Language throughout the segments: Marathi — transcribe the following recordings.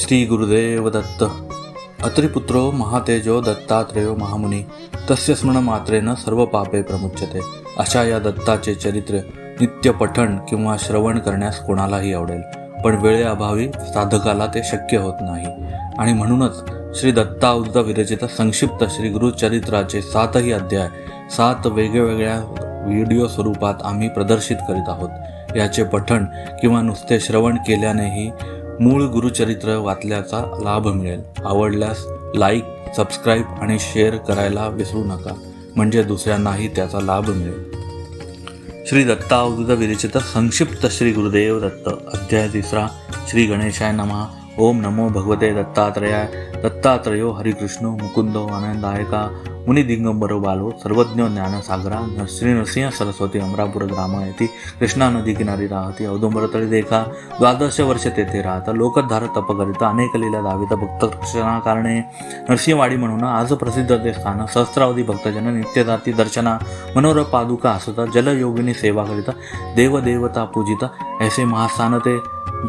श्री गुरुदेव दत्त। अत्रिपुत्रो महातेजो दत्तात्रेयो महामुनी तस्य स्मरणमात्रेनं सर्व पापे प्रमुच्यते। अशा या दत्ताचे चरित्र नित्य पठण किंवा श्रवण करण्यास कोणालाही आवडेल पण वेळेअभावी साधकाला ते शक्य होत नाही. आणि म्हणूनच श्री दत्ता दत्तावृत विरचित संक्षिप्त श्री गुरुचरित्राचे सातही अध्याय सात वेगवेगळ्या व्हिडिओ स्वरूपात आम्ही प्रदर्शित करीत आहोत. याचे पठण किंवा नुसते श्रवण केल्यानेही मूळ गुरुचरित्र वाचल्याचा लाभ मिळेल. आवडल्यास लाईक सबस्क्राईब आणि शेअर करायला विसरू नका. म्हणजे दुसऱ्यांनाही त्याचा लाभ मिळेल. श्री दत्तावधूत विरचित संक्षिप्त श्री गुरुदेव दत्त अध्याय तिसरा श्री गणेशाय नमः. ओम नमो भगवते दत्तात्रयाय. दत्तात्रयो हरिकृष्ण मुकुंदो आनंदायका मुनी दिगंबर बालो सर्वज्ञ ज्ञानसागरा श्री नरसिंह सरस्वती अमरापूर ग्राम येथे कृष्णा नदी किनारी राहती औदुंबर तळी देखा द्वादश वर्ष तेथे राहता लोकधार तपकरिता अनेक लीला दावित भक्त रक्षणा कारणे नरसिंहवाडी म्हणून आज प्रसिद्ध ते स्थान सहस्रावधी भक्तजन नित्यदाती दर्शना मनोर पादुका असता जलयोगिनी सेवा करिता देवदेवता पूजिता ऐसे महास्थान ते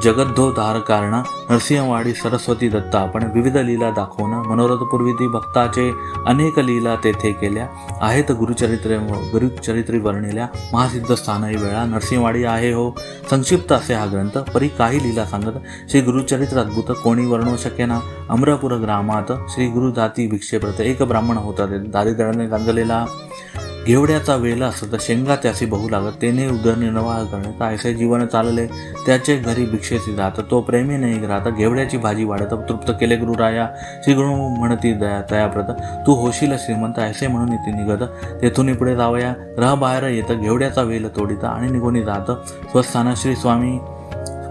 जगद्धोधार कारणा नरसिंहवाडी सरस्वती दत्ता आपण विविध लीला दाखवणं मनोरथपूर्वी ती भक्ताचे अनेक लीला तेथे केल्या. आहेत गुरुचरित्र गुरुचरित्री वर्णिल्या. महासिद्ध स्थानही वेळा. नरसिंहवाडी आहे हो. संक्षिप्त असे हा ग्रंथ. परी काही लिहिला सांगत श्री गुरुचरित्र अद्भुत. कोणी वर्णवू शकेना? अमरापूर ग्रामात श्री गुरु जाती भिक्षेप्रत. एक ब्राह्मण होता. दारिद्र्याने गांजलेला. घेवड्याचा वेल तर शेंगा त्यासी बहु लागत तेने उदरनिर्वाह करण्याचा ऐसे जीवन चालले. त्याचे घरी भिक्षेची राहत तो प्रेमी नाही राहता. घेवड्याची भाजी वाढत तृप्त केले गुरुराया. श्री गुरु म्हणती दया तयाप्रत तू होशील श्रीमंत ऐसे म्हणून इथे निघत. तेथून पुढे जावया. ग्रह बाहेर येतं घेवड्याचा वेल तोडिता आणि निघून जात. स्वस्थान श्री स्वामी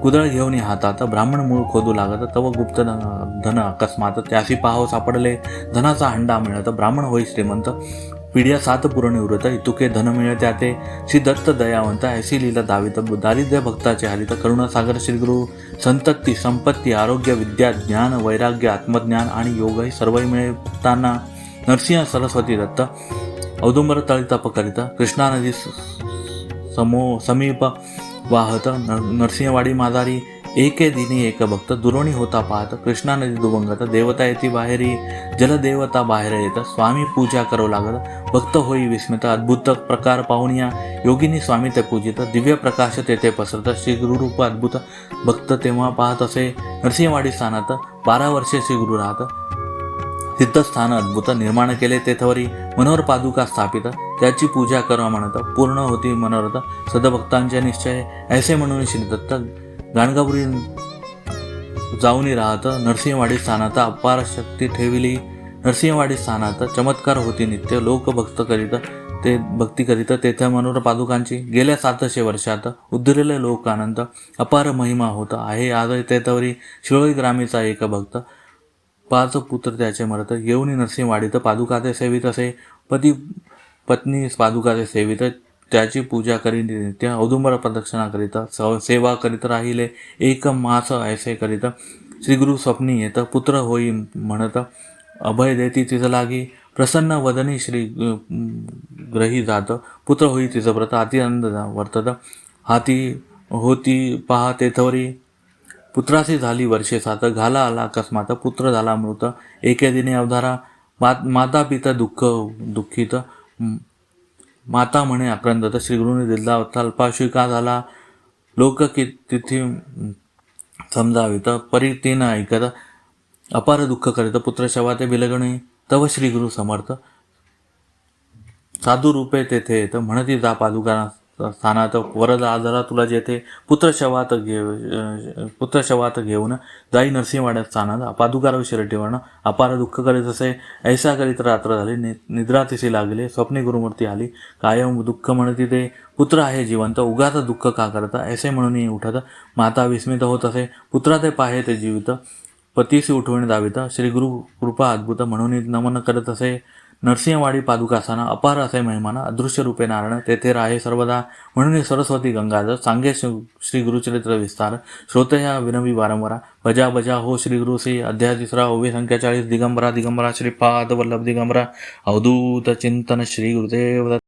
कुदळ घेऊन हातात ब्राह्मण मूळ खोदू लागत. तव गुप्त धन धन अकस्मात त्याशी पाहो सापडले. धनाचा हंडा मिळत ब्राह्मण होई श्रीमंत. पिढ्या सात पूर्ण इतुके धन मिळत त्याते श्री दत्त दयावंत ऐसी लीला दावित दारिद्र्य भक्ताचे हरित करुणासागर श्री गुरु संतती संपत्ती आरोग्य विद्या ज्ञान वैराग्य आत्मज्ञान आणि योगही सर्व मिळताना नरसिंह सरस्वती दत्त औदुंबर तळितपकरित कृष्णा नदी समो समीप वाहत न- नरसिंहवाडी माधारी एके दिनी एक भक्त दुरोणी होता पाहत कृष्णा नदी दुभंगत देवता येती बाहेरी जलदेवता बाहेर येत. स्वामी पूजा करू लागत. भक्त होई विस्मित अद्भुत प्रकार पाहून या. योगिनी स्वामी ते पूजित. दिव्य प्रकाश तेथे पसरत. श्री गुरुरूप अद्भुत. भक्त तेव्हा पाहत असे. नरसिंहवाडी स्थानात बारा वर्षे श्री गुरु राहत. सिद्धस्थान अद्भुत निर्माण केले तेथवरी. मनोहर पादुका स्थापित. त्याची पूजा करा म्हणत पूर्ण होती मनोरथ सदभक्तांचे निश्चय. ऐसे म्हणून श्री दत्त गाणगापुरी जाऊनी राहत नरसिंहवाडी स्थानात अपार शक्ती ठेविली. नरसिंहवाडी स्थानात चमत्कार होती नित्य. लोक भक्त करीत ते भक्ती करीत तेथे मनोहर पादुकांची गेल्या सातशे वर्षात उद्धरलेले लोकानंद अपार महिमा होत आहे. आज तेथवरी शिळोई ग्रामीचा एक भक्त पाच पुत्र त्याचे मरत. येऊन नरसिंहवाडीत पादुकाचे सेवित असे. पती पत्नी पादुकाचे सेवित. त्याची पूजा करीन. त्या औदुंबर प्रदक्षिणाकरिता स- सेवा करीत राहिले. एक मास ऐसे करिता श्रीगुरु स्वप्नी येत पुत्र होई म्हणत अभय देती तिचं लागी. प्रसन्न वदनी श्री ग्रही जात पुत्र होई तिचं व्रत. अति आनंद वर्तत हाती होती पहा तेथवरी पुत्राशी झाली वर्षे सात घाला आला अकस्मात पुत्र झाला मृत. एके दिने अवधारा माता पिता दुःख दुःखित माता म्हणे आक्रंदत श्री गुरुने दिला अल्पाशी का झाला. लोक की तिथे तर परी तीन ऐकत अपार दुःख करीत पुत्र शवा ते बिलगणे तव श्रीगुरु समर्थ. साधू रूपे तेथे येतं म्हणती जा पादुकांना स्थानात वरद आजारा तुला जेथे पुत्र शवात पुत्रशवात पुत्र शवात घेऊन जाई नरसिंहवाड्यात स्थानात पादुकार शिरटीवर्ण अपार दुःख करीत असे ऐसा करीत रात्र झाली नि निद्रा तिशी लागले स्वप्नी गुरुमूर्ती आली कायम दुःख म्हणती ते पुत्र आहे जिवंत उगाच दुःख का करता ऐसे म्हणून उठत माता विस्मित होत असे पुत्रा ते पाहे ते जीवित पतीसी उठवणे दावित श्री गुरु कृपा अद्भुत म्हणून नमन करत असे नरसिंहवाडी पादुकासाना अपार असे महिमाना अदृश्य रूपे नारायण तेथे राहे सर्वदा. म्हणून सरस्वती गंगाधर सांगे श्री श्री गुरुचरित्र विस्तार श्रोतया विनवी वारंवारा बजा बजा हो श्री गुरु श्री अध्याय तिसरा ओवी संख्या चाळीस दिगंबरा दिगंबरा श्रीपाद वल्लभ दिगंबरा अवधूत चिंतन श्री गुरुदेव